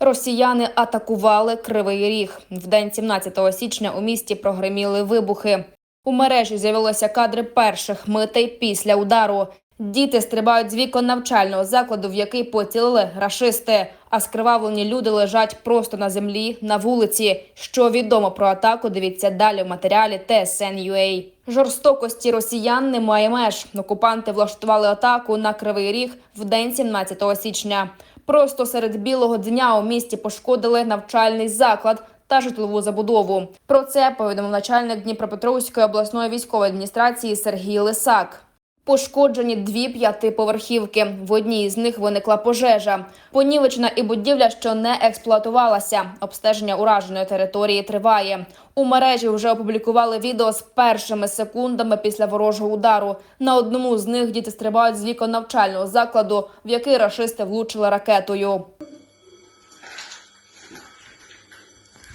Росіяни атакували Кривий Ріг. В день 17 січня у місті прогреміли вибухи. У мережі з'явилися кадри перших митей після удару. Діти стрибають з вікон навчального закладу, в який поцілили рашисти. А скривавлені люди лежать просто на землі на вулиці. Що відомо про атаку? Дивіться далі в матеріалі TSN.ua. Жорстокості росіян немає меж. Окупанти влаштували атаку на Кривий Ріг в день 17 січня. Просто серед білого дня у місті пошкодили навчальний заклад та житлову забудову. Про це повідомив начальник Дніпропетровської обласної військової адміністрації Сергій Лисак. Пошкоджені дві п'ятиповерхівки. В одній з них виникла пожежа. Понівечена і будівля, що не експлуатувалася. Обстеження ураженої території триває. У мережі вже опублікували відео з першими секундами після ворожого удару. На одному з них діти стрибають з вікон навчального закладу, в який рашисти влучили ракетою.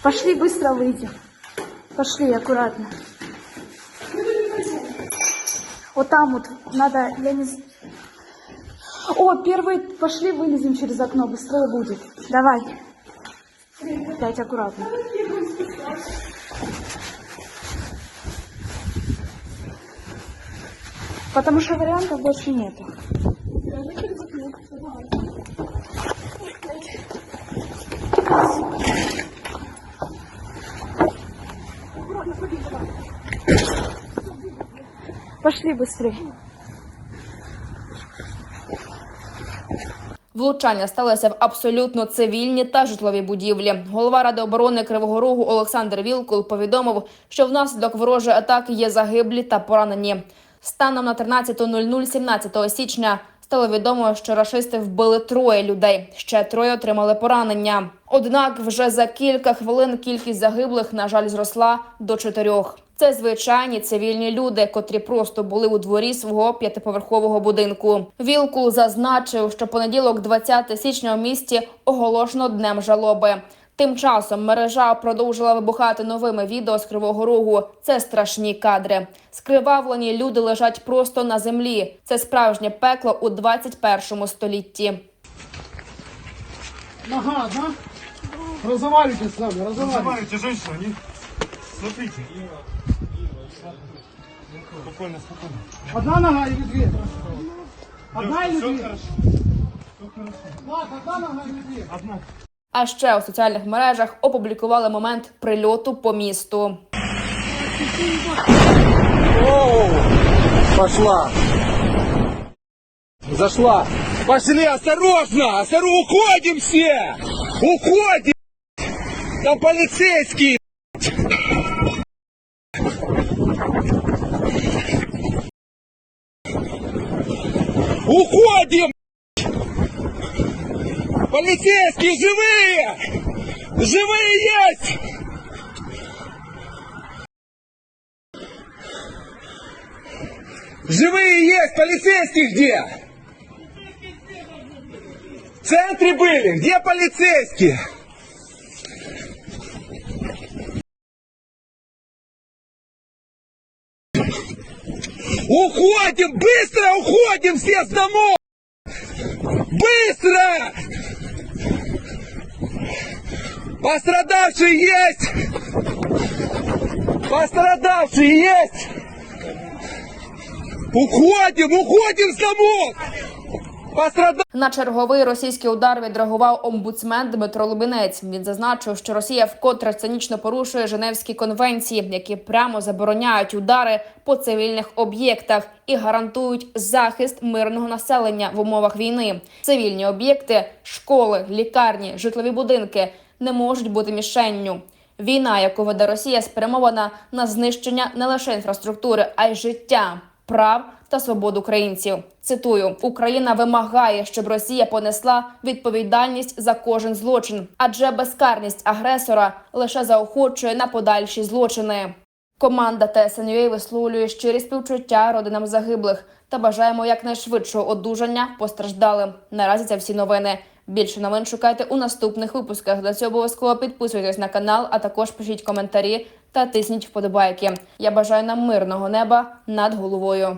Пошли быстро выйдем. Пошли аккуратно. Вот там вот надо, я не О, первый, пошли вылезем через окно, быстрее будет. Давай. Опять аккуратно. Потому что вариантов больше нету. Пошли быстрее. Влучання сталося в абсолютно цивільні та житлові будівлі. Голова ради оборони Кривого Рогу Олександр Вілкул повідомив, що внаслідок ворожої атаки є загиблі та поранені. Станом на 13.00 17 січня стало відомо, що рашисти вбили троє людей. Ще троє отримали поранення. Однак вже за кілька хвилин кількість загиблих, на жаль, зросла до чотирьох. Це звичайні цивільні люди, котрі просто були у дворі свого п'ятиповерхового будинку. Вілкул зазначив, що понеділок, 20 січня, у місті оголошено днем жалоби. Тим часом мережа продовжила вибухати новими відео з Кривого Рогу. Це страшні кадри. Скривавлені люди лежать просто на землі. Це справжнє пекло у 21 столітті. Нога одна. Разговаривайте с нами. Разговаривайте, женщина, не... Смотрите. Спокойно, спокойно. Одна нога или две? Одна или две? хорошо. Все хорошо. Ладно, одна нога или две? Одна. А ще у соціальних мережах опублікували момент прильоту по місту. Пошла. Зашла. Пошли, осторожно! Осторожно, уходим все! Уходим! Там полицейские! Уходим! Полицейские живые! Живые есть! Живые есть! Полицейские где? В центре были! Где полицейские? Уходим! Быстро уходим все с домов! Быстро! Пострадавшие есть! Пострадавшие есть! Уходим, уходим с домов! Пострадавшие! На черговий російський удар відреагував омбудсмен Дмитро Лубінець. Він зазначив, що Росія вкотре цинічно порушує Женевські конвенції, які прямо забороняють удари по цивільних об'єктах і гарантують захист мирного населення в умовах війни. Цивільні об'єкти, школи, лікарні, житлові будинки не можуть бути мішенню. Війна, яку веде Росія, спрямована на знищення не лише інфраструктури, а й життя, прав та свобод українців. Цитую: Україна вимагає, щоб Росія понесла відповідальність за кожен злочин, адже безкарність агресора лише заохочує на подальші злочини. Команда ТСНЮА висловлює щирі співчуття родинам загиблих та бажаємо якнайшвидшого одужання постраждалим. Наразі це всі новини. Більше новин шукайте у наступних випусках. Для цього обов'язково підписуйтесь на канал, а також пишіть коментарі та тисніть вподобайки. Я бажаю нам мирного неба над головою.